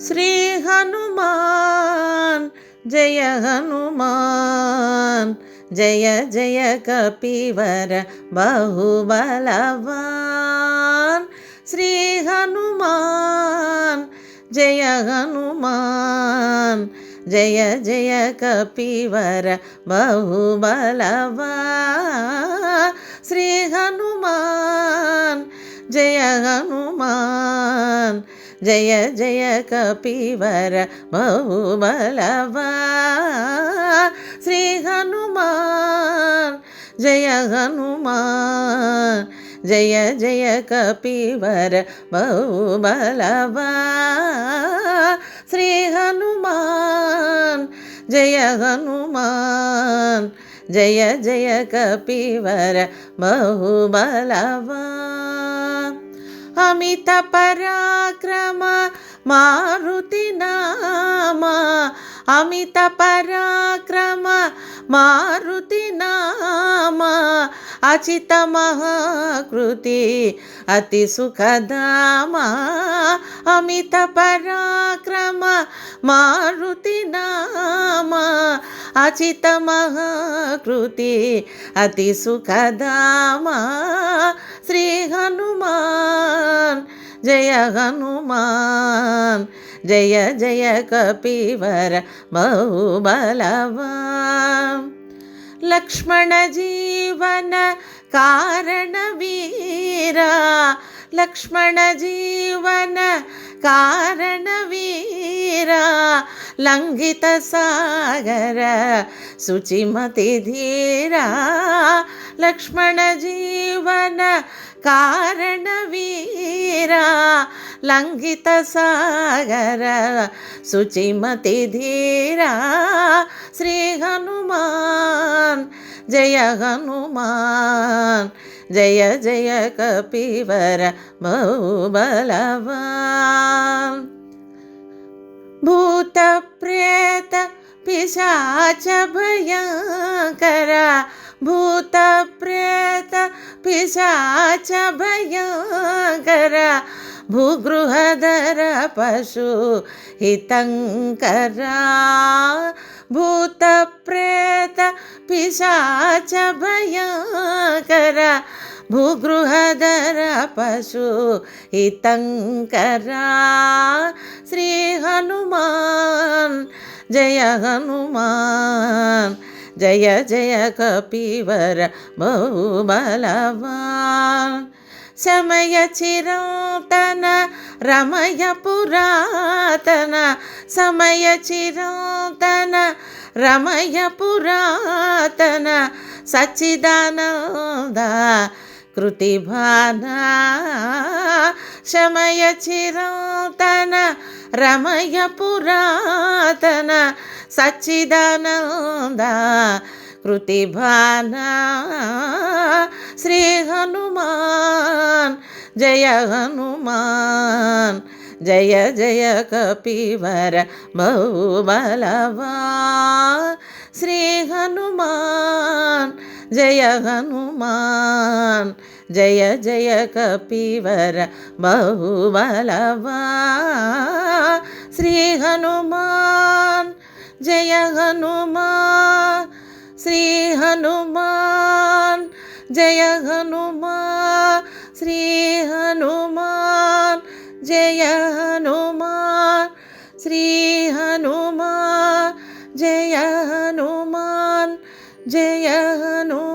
ஸ்ரீ ஹனுமான். ஜெய ஹனுமான். ஜெய ஜெய கபிவர பகுபலவான். ஸ்ரீ ஹனுமான். ஜெய ஹனுமான். ஜெய ஜெய கபிவர பகுபலவான். ஸ்ரீ ஹனுமான். ஜெய ஹனு జయ జయ కపివర బహుబలవా శ్రీ హనుమాన్ జయ హనుమాన్ జయ జయ కపివర బహుబలవా శ్రీ హనుమాన్ జయ హనుమాన్ జయ జయ కపివర బహుబలవా अमित पराक्रम मारुति नाम। अमित पराक्रम मारुति नाम। अचित महाकृति, अति सुखदामा। अमित पराक्रम मारुति नाम। अचित महाकृति, अति सुखदामा। श्री हनुमान ஜெய ஹனுமான் ஜெய ஜெய கபிவர பௌபலவான் லக்ஷ்மண ஜீவன காரண வீரா லக்ஷ்மண ஜீவன காரண வீரா லங்கித சாகர சுச்சிமதி தீரா லக்ஷ்மண ஜீவன காரண வீர लंगित सागर शुचिमति धीरा, श्री हनुमान, जय हनुमान्, जय जय कपिवर, बहुबलवान्। भूतप्रेत पिशाच भयङ्करा भूतप्रेत पिशाच भयङ्करा భూగృహధర పశు హితంకరా భూత ప్రేత పిశాచ భయంకర భూగృహధర పశు హితంకరా శ్రీ హనుమాన్ జయ హనుమాన్ జయ జయ కపివర బహుబలవాన్ సమయ చిరాతన రమయ పురాతన సమయ చిరాతన రమయ పురాతన సచ్చిదానంద కృతిభాన శమయ చిరాతన రమయ పురాతన సచ్చిదానంద కృతిభాన శ్రీ హనుమాన్ ஜெய ஹனுமான் ஜய ஜய கபிவர பௌபலவா ஸ்ரீ ஹனுமான் ஜய ஹனுமான் ஜய ஜய கபிவர பௌபலவா ஸ்ரீ ஹனுமான் ஜய ஹனுமான் ஸ்ரீ ஹனுமான். జయ హనుమాన్ శ్రీ హనుమాన్ జయ హనుమాన్ శ్రీ హనుమాన్ జయ హనుమాన్ జయ హనుమాన్.